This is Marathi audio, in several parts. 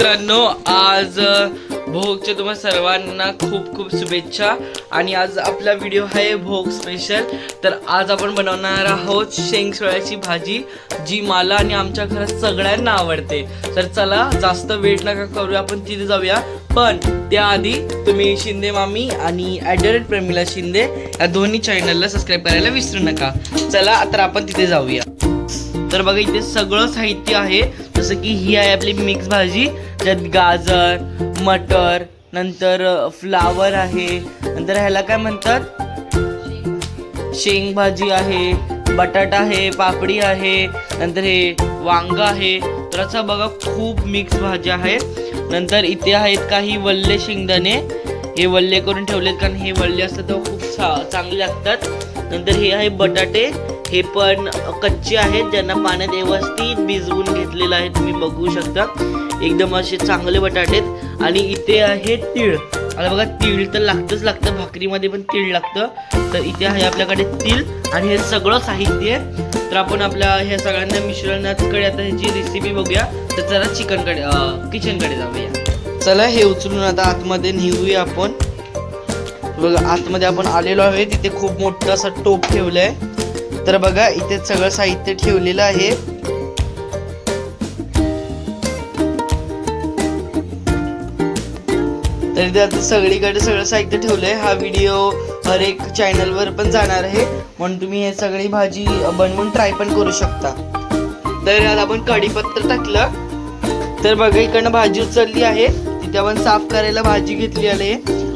मित्रांनो आज भोगच्या तुम्हाला सर्वांना खूप खूप शुभेच्छा. आणि आज आपला व्हिडिओ आहे भोग स्पेशल तर आज आपण बनवणार आहोत शेंगसोळ्याची भाजी जी मला आणि आमच्या घरात सगळ्यांना आवडते. तर चला जास्त वेट नका करूया आपण तिथे जाऊया. पण त्याआधी तुम्ही शिंदे मामी आणि ॲडरेट प्रेमिला शिंदे या दोन्ही चॅनलला सबस्क्राईब करायला विसरू नका. चला तर आपण तिथे जाऊया. तर बघा इथे सगळं साहित्य आहे. जसं की ही आहे आपली मिक्स भाजी. ज्यात गाजर मटर नंतर फ्लावर आहे. नंतर ह्याला काय म्हणतात? शेंग भाजी आहे बटाटा आहे पापडी आहे नंतर हे वांग आहे. तर असं बघा खूप मिक्स भाज्या आहेत. नंतर इथे आहेत काही वल्ले शेंगदाणे. हे वल्ले करून ठेवलेत कारण हे वल्ले असतात तेव्हा खूप चा- चांगले लागतात. नंतर हे आहे बटाटे. हे पण कच्चे आहेत ज्यांना पाण्यात व्यवस्थित भिजवून घेतलेलं आहे तुम्ही बघू शकता. एकदम असे चांगले बटाटे आहेत. आणि इथे आहे तीळ. आता बघा तीळ तर लागतंच लागतं भाकरीमध्ये पण तीळ लागतं. तर इथे आहे आपल्याकडे तीळ आणि हे सगळं साहित्य आहे. तर आपण आपल्या ह्या सगळ्यांना मिश्रणाकडे आता ह्याची रेसिपी बघूया. तर चला चिकनकडे किचनकडे जाऊया. चला हे उचलून आता आतमध्ये नेऊया आपण. बघा आतमध्ये आपण आलेलो आहे. तिथे खूप मोठं असं टोप ठेवलं आहे तर बघा इथे सगळं साहित्य ठेवलेलं आहे. तर इथे आता सगळीकडे सगळं साहित्य ठेवलंय. हा व्हिडिओ हर एक चॅनलवर पण जाणार आहे. म्हणून तुम्ही हे सगळी भाजी बनवून ट्राय पण करू शकता. तर आता आपण कढीपत्ता टाकलं. तर बघा इकडनं भाजी उचलली आहे. तिथे आपण साफ करायला भाजी घेतली आहे.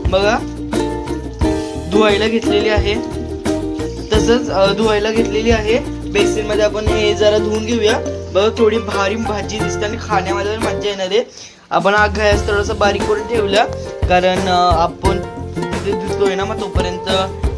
बघा धुवायला घेतलेली आहे. तसंच धुवायला घेतलेली आहे. बेसिनमध्ये आपण हे जरा धुवून घेऊया. बघा थोडी भारी भाजी दिसते आणि खाण्यामध्ये पण मज्जा येणार आहे. आपण हा गॅस थोडासा बारीक करून ठेवला. कारण आपण तिथे धुतोय ना मग तोपर्यंत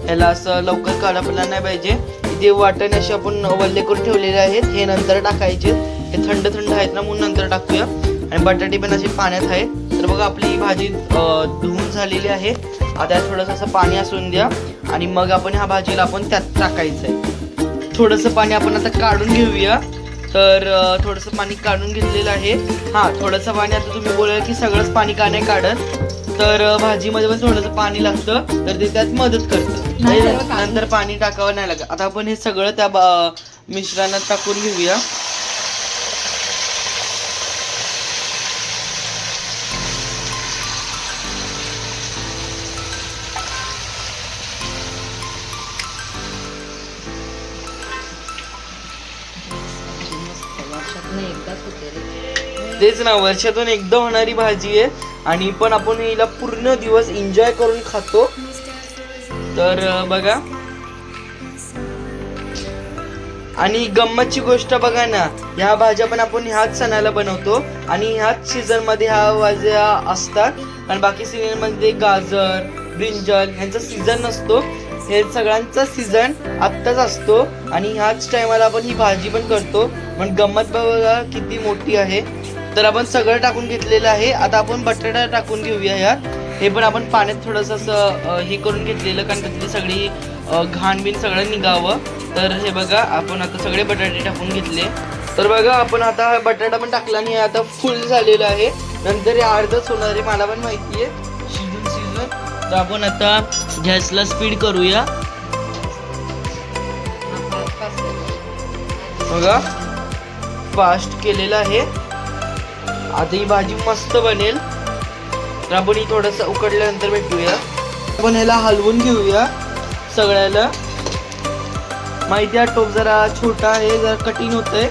ह्याला असं लवकर काढापला नाही पाहिजे. इथे वाटण असे आपण वल्ले करून ठेवलेले आहेत. हे नंतर टाकायचे. हे थंड थंड आहेत ना म्हणून नंतर टाकूया. आणि बटाटे पण असे पाण्यात आहे तर बघा आपली ही भाजी धुवून झालेली आहे. आता थोडंसं असं पाणी असून द्या आणि मग आपण ह्या भाजीला आपण त्यात टाकायचं आहे थोडंसं पाणी आपण आता काढून घेऊया. तर थोडंसं पाणी काढून घेतलेलं आहे. हां थोडंसं पाणी आता तुम्ही बोलाल की सगळंच पाणी का नाही काढत? तर भाजीमध्ये पण थोडंसं पाणी लागतं. तर ते त्यात मदत करतं. नंतर पाणी टाकावं नाही लागत. आता आपण हे सगळं त्या मिश्रणात टाकून घेऊया. तेच ना वर्षातून एकदा होणारी भाजी आहे. आणि पण आपण हिला पूर्ण दिवस एन्जॉय करून खातो. तर बघा. आणि गंमतची गोष्ट बघा ना ह्या भाज्या पण आपण ह्याच सणाला बनवतो. आणि ह्याच सीझनमध्ये ह्या भाज्या असतात. आणि बाकी सीझनमध्ये गाजर ब्रिंजल ह्यांचा सीझन नसतो. हे सगळ्यांचा सीझन आत्ताच असतो. आणि ह्याच टायमाला आपण ही भाजी पण करतो. पण गंमत बघा किती मोठी आहे. तर आपण सगळं टाकून घेतलेलं आहे. आता आपण बटाटा टाकून घेऊया यात हे पण आपण पाण्यात थोडंसं असं हे करून घेतलेलं कारण त्यातली सगळी घाण बिन सगळं निघावं. तर हे बघा आपण आता सगळे बटाटे टाकून घेतले. तर बघा आपण आता हा बटाटा पण टाकला आणि आता फुल झालेलं आहे. नंतर हे अर्धच होणार आहे मला पण माहिती आहे. शिजून शिजून. तर आपण आता गॅसला स्पीड करूया. बघा फास्ट केलेलं आहे. आता ही भाजी मस्त बनेल. तर आपण ही थोडंसं उकडल्यानंतर भेटूया. आपण ह्याला हलवून घेऊया सगळ्याला. माहिती आहे टोप जरा छोटा आहे जरा कठीण होतंय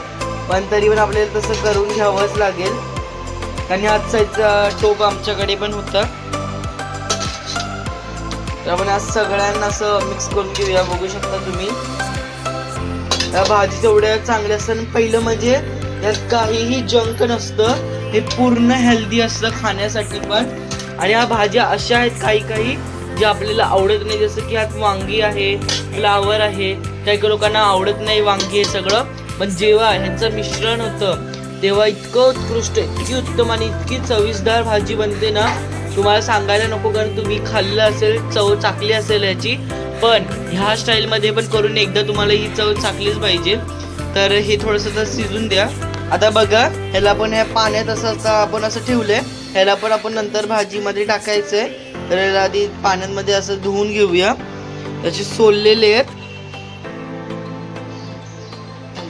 पण तरी पण आपल्याला तसं करून घ्यावंच लागेल. आणि आज साईजचा टोप आमच्याकडे पण होता. तर आपण आज सगळ्यांना असं मिक्स करून घेऊया बघू शकता तुम्ही. या भाजी तेवढ्या चांगल्या असतात आणि पहिलं म्हणजे यात काहीही जंक नसतं. हे पूर्ण हेल्दी असतं खाण्यासाठी पण. आणि ह्या भाज्या अशा आहेत काही काही जे आपल्याला आवडत नाही जसं की यात वांगी आहे फ्लावर आहे. काही काही लोकांना आवडत नाही वांगी हे सगळं. पण जेव्हा ह्यांचं मिश्रण होतं तेव्हा इतकं उत्कृष्ट इतकी उत्तम आणि इतकी चविसदार भाजी बनते ना तुम्हाला सांगायला नको कारण तुम्ही खाल्लं असेल चव चाकली असेल ह्याची. पण ह्या स्टाईलमध्ये पण करून एकदा तुम्हाला ही चव चाकलीच पाहिजे. तर हे थोडंसं तर शिजून द्या. आता बघा ह्याला पण ह्या पाण्यात असं आता आपण असं ठेवलंय. ह्याला पण आपण नंतर भाजीमध्ये टाकायचंय. तर ह्याला आधी पाण्यामध्ये असं धुवून घेऊया. त्याचे सोललेले आहेत.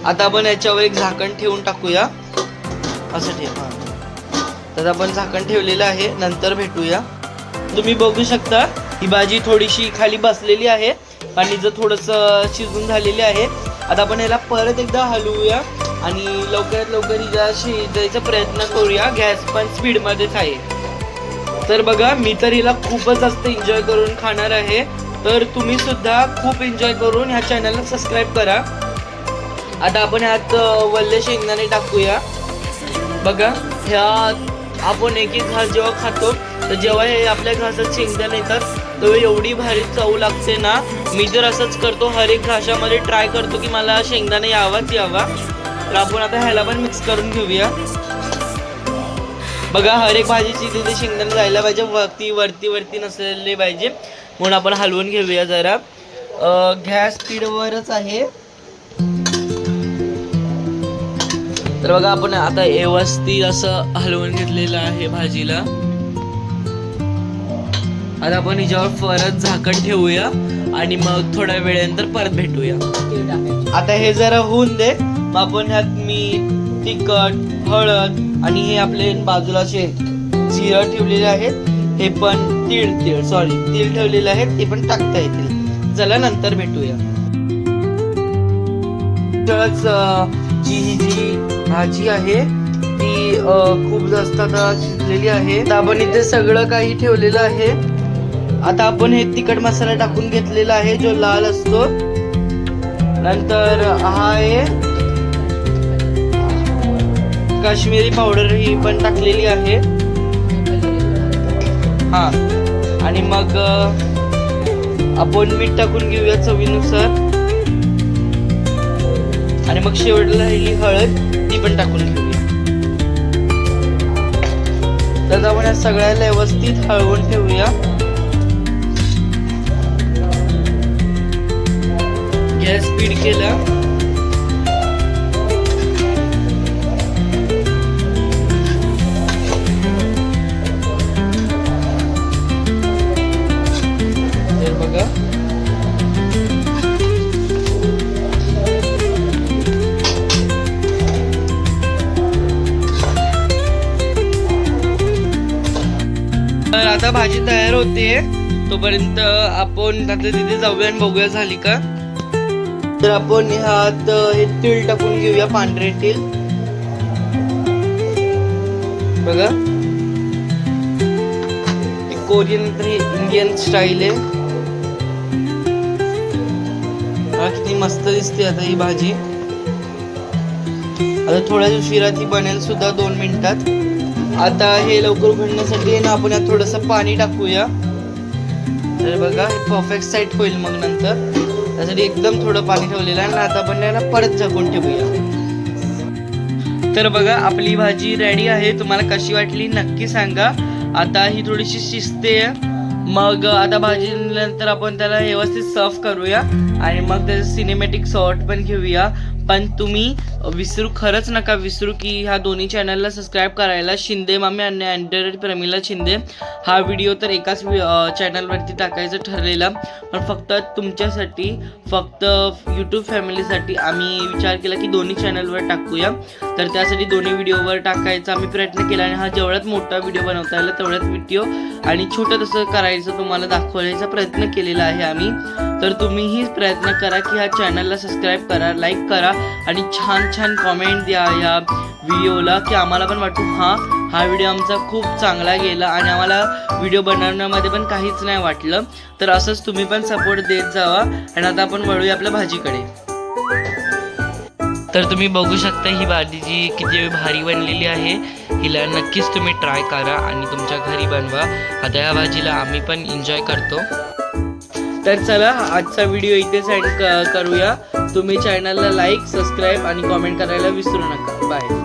आता आपण याच्यावर एक झाकण ठेवून टाकूया. असं ठेव तर आपण झाकण ठेवलेलं आहे. नंतर भेटूया. तुम्ही बघू शकता ही भाजी थोडीशी खाली बसलेली आहे. आणि जर थोडस शिजून झालेली आहे. आता आपण याला परत एकदा हलवूया. आणि लवकरात लवकर हिला शिजायचा प्रयत्न करूया. गॅस पण स्पीडमध्येच आहे. तर बघा मी तर हिला खूपच जास्त एन्जॉय करून खाणार आहे. तर तुम्ही सुद्धा खूप एन्जॉय करून ह्या चॅनलला सबस्क्राईब करा. आता आपण ह्यात वल्ले शेंगदाणे टाकूया. बघा ह्या आपण एक एक घास जेव्हा खातो तर जेव्हा हे आपल्या घासात शेंगदाणे येतात तेव्हा एवढी भारी चव लागते ना. मी तर असंच करतो हर एक घासामध्ये ट्राय करतो की मला शेंगदाणे यावाच यावा. तर आपण आता ह्याला पण मिक्स करून घेऊया. बघा हर एक भाजीची तिथे शेंगदाणे जायला पाहिजे. वरती वरती वरती नसलेले पाहिजे. म्हणून आपण हलवून घेऊया जरा. गॅस स्पीडवरच आहे. तर बघा आपण आता व्यवस्थित असं हलवून घेतलेलं आहे भाजीला. आता आपण हिच्यावर परत झाकण ठेवूया आणि मग थोड्या वेळेनंतर परत भेटूया. आता हे जरा होऊन दे. मग आपण ह्यात मीठ तिखट हळद आणि हे आपले बाजूला असे जिरं ठेवलेले आहेत. हे पण तीळ तीळ सॉरी तीळ ठेवलेले आहेत. ते पण टाकता येतील. चला नंतर भेटूया. तरच जी ही जी भाजी आहे ती खूप जास्त आता शिजलेली आहे. आपण इथे सगळं काही ठेवलेलं आहे. आता आपण हे तिखट मसाला टाकून घेतलेला आहे जो लाल असतो. नंतर हा आहे काश्मीरी पावडर ही पण टाकलेली आहे. हा. आणि मग आपण मीठ टाकून घेऊया चवीनुसार. आणि मग शेवटला राहिली हळद ती पण टाकून घेऊया. तर आपण या सगळ्याला व्यवस्थित हळवून ठेवूया. गॅस स्पीड केला. तर आता भाजी तयार होते. तोपर्यंत आपण आता तिथे जाऊया आणि बघूया झाली का. तर आपण ह्यात हे तीळ टाकून घेऊया पांढरे तीळ. बघा. कोरियन तर इंडियन स्टाईल आहे. हा किती मस्त दिसते आता ही भाजी. आता थोड्या उशिरा ती बनेल सुद्धा दोन मिनिटात. आता हे लवकर उघडण्यासाठी ना आपण यात थोडंसं पाणी टाकूया. तर बघा परफेक्ट साईट होईल मग नंतर. त्यासाठी एकदम थोडं पाणी ठेवलेलं आहे आणि आता आपण ना परत झाकून ठेवूया. तर बघा आपली भाजी रेडी आहे. तुम्हाला कशी वाटली नक्की सांगा. आता ही थोडीशी शिजते. मग आता भाजी नंतर आपण त्याला व्यवस्थित सर्व करूया. आणि मग त्याचं सिनेमॅटिक शॉर्ट पण घेऊया. पण तुम्ही विसरू खरंच नका विसरू की ह्या दोन्ही चॅनलला सबस्क्राईब करायला शिंदे मामी आणि अँड्रॉइड प्रमिला शिंदे. हा व्हिडिओ तर एकाच चॅनलवरती टाकायचं ठरलेला. पण फक्त तुमच्यासाठी फक्त यूट्यूब फॅमिलीसाठी आम्ही विचार केला की दोन्ही चॅनलवर टाकूया. तर त्यासाठी दोन्ही व्हिडिओवर टाकायचा आम्ही प्रयत्न केला आणि हा जेवढ्यात मोठा व्हिडिओ बनवता येईल तेवढ्यात व्हिडिओ आणि छोटं तसं करायचं तुम्हाला दाखवण्याचा प्रयत्न केलेला आहे आम्ही. तर तुम्हीही प्रयत्न करा की ह्या चॅनलला सबस्क्राईब करा लाईक करा आणि छान छान कॉमेंट द्या या व्हिडिओला की आम्हाला पण वाटू हां हा व्हिडिओ आमचा खूप चांगला गेला आणि आम्हाला व्हिडिओ बनवण्यामध्ये पण काहीच नाही वाटलं. तर असंच तुम्ही पण सपोर्ट देत जावा आणि आता आपण वळूया आपल्या भाजीकडे. तर तुम्ही बघू शकता ही भाजी जी किती भारी बनलेली आहे हिला नक्कीच तुम्ही ट्राय करा आणि तुमच्या घरी बनवा. आता या भाजीला आम्ही पण एन्जॉय करतो. तर चला आजचा व्हिडिओ इथेच एंड करूया. तुम्ही चॅनलला लाईक सबस्क्राईब आणि कॉमेंट करायला विसरू नका. बाय